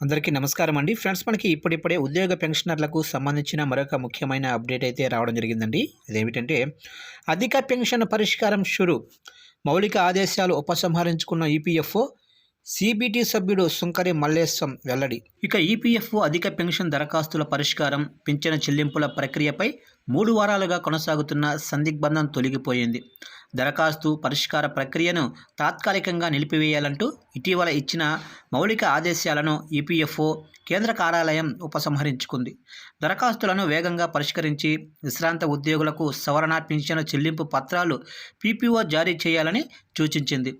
అందరికీ నమస్కారం అండి. ఫ్రెండ్స్ మనకి ఇప్పుడిప్పుడే ఉద్యోగ పెన్షనర్లకు సంబంధించిన మరొక ముఖ్యమైన అప్డేట్ అయితే రావడం జరిగిందండి. అదేమిటంటే అధిక పెన్షన్ పరిష్కారం షురు మౌలిక ఆదేశాలు ఉపసంహరించుకున్న ఈపీఎఫ్ఓ సిబిటి సభ్యుడు సుంకరి మల్లేశం వెల్లడి. ఇక ఈపీఎఫ్ఓ అధిక పెన్షన్ దరఖాస్తుల పరిష్కారం పింఛన చెల్లింపుల ప్రక్రియపై మూడు వారాలుగా కొనసాగుతున్న సందిగ్బంధం తొలగిపోయింది. దరఖాస్తు పరిష్కార ప్రక్రియను తాత్కాలికంగా నిలిపివేయాలంటూ ఇటీవల ఇచ్చిన మౌలిక ఆదేశాలను ఈపీఎఫ్ఓ కేంద్ర కార్యాలయం ఉపసంహరించుకుంది. దరఖాస్తులను వేగంగా పరిష్కరించి విశ్రాంత ఉద్యోగులకు సవరణ పింఛను చెల్లింపు పత్రాలు పీపీఓ జారీ చేయాలని సూచించింది.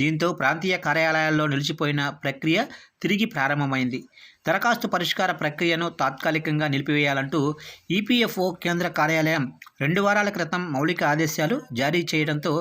దీంతో ప్రాంతీయ కార్యాలయాల్లో నిలిచిపోయిన ప్రక్రియ తిరిగి ప్రారంభమైంది. దరఖాస్తు పరిష్కార ప్రక్రియను తాత్కాలికంగా నిలిపివేయాలంటూ ఈపీఎఫ్ఓ కేంద్ర కార్యాలయం రెండు వారాల క్రితం మౌలిక ఆదేశాలు జారీ చేయడంతో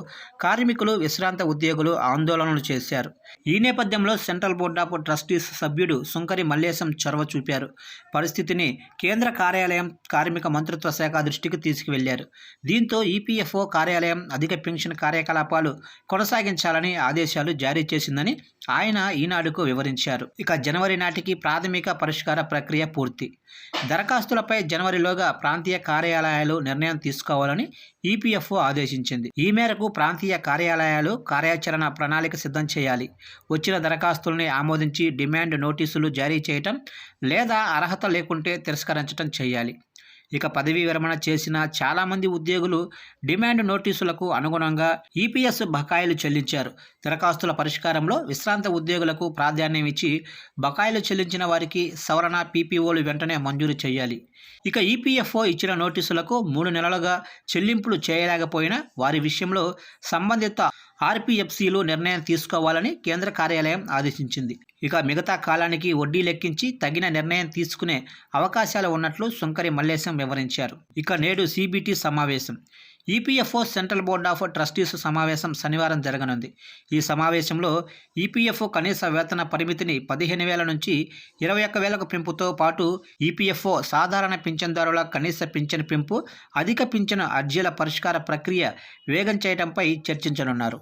కార్మికులు విశ్రాంత ఉద్యోగులు ఆందోళనలు చేశారు. ఈ నేపథ్యంలో సెంట్రల్ బోర్డ్ ఆఫ్ ట్రస్టీస్ సభ్యుడు సుంకరి మల్లేశం చొరవ చూపారు. పరిస్థితిని కేంద్ర కార్యాలయం కార్మిక మంత్రిత్వ శాఖ దృష్టికి తీసుకువెళ్ళారు. దీంతో ఈపీఎఫ్ఓ కార్యాలయం అధిక పెన్షన్ కార్యకలాపాలు కొనసాగించాలని ఆదేశాలు జారీ చేసిందని ఆయన ఈనాడుకు వివరించారు. ఇక జనవరి నాటికి ప్రాథమిక పరిష్కార ప్రక్రియ పూర్తి. దరఖాస్తులపై జనవరిలోగా ప్రాంతీయ కార్యాలయాలు నిర్ణయం తీసుకోవాలని ఈపీఎఫ్ఓ ఆదేశించింది. ఈ మేరకు ప్రాంతీయ కార్యాలయాలు కార్యాచరణ ప్రణాళిక సిద్ధం చేయాలి. వచ్చిన దరఖాస్తుల్ని ఆమోదించి డిమాండ్ నోటీసులు జారీ చేయటం లేదా అర్హత లేకుంటే తిరస్కరించడం చేయాలి. ఇక పదవీ విరమణ చేసిన చాలామంది ఉద్యోగులు డిమాండ్ నోటీసులకు అనుగుణంగా ఈపీఎస్ బకాయిలు చెల్లించారు. దరఖాస్తుల పరిష్కారంలో విశ్రాంత ఉద్యోగులకు ప్రాధాన్యం ఇచ్చి బకాయిలు చెల్లించిన వారికి సవరణ పీపీఓలు వెంటనే మంజూరు చేయాలి. ఇక ఈపీఎఫ్ఓ ఇచ్చిన నోటీసులకు మూడు నెలలుగా చెల్లింపులు చేయలేకపోయినా వారి విషయంలో సంబంధిత ఆర్పీఎఫ్సీలు నిర్ణయం తీసుకోవాలని కేంద్ర కార్యాలయం ఆదేశించింది. ఇక మిగతా కాలానికి వడ్డీ లెక్కించి తగిన నిర్ణయం తీసుకునే అవకాశాలు ఉన్నట్లు సుంకరి మల్లేశం వివరించారు. ఇక నేడు సిబిటి సమావేశం. EPFO central board of trustees సమావేశం శనివారం జరగనుంది. ఈ సమావేశంలో ఈపీఎఫ్ఓ కనీస వేతన పరిమితిని పదిహేను వేల నుంచి ఇరవై ఒక్క వేలకు పెంపుతో పాటు ఈపీఎఫ్ఓ సాధారణ పింఛన్దారుల కనీస పింఛన్ పెంపు అధిక పింఛను అర్జీల పరిష్కార ప్రక్రియ వేగం చేయడంపై చర్చించనున్నారు.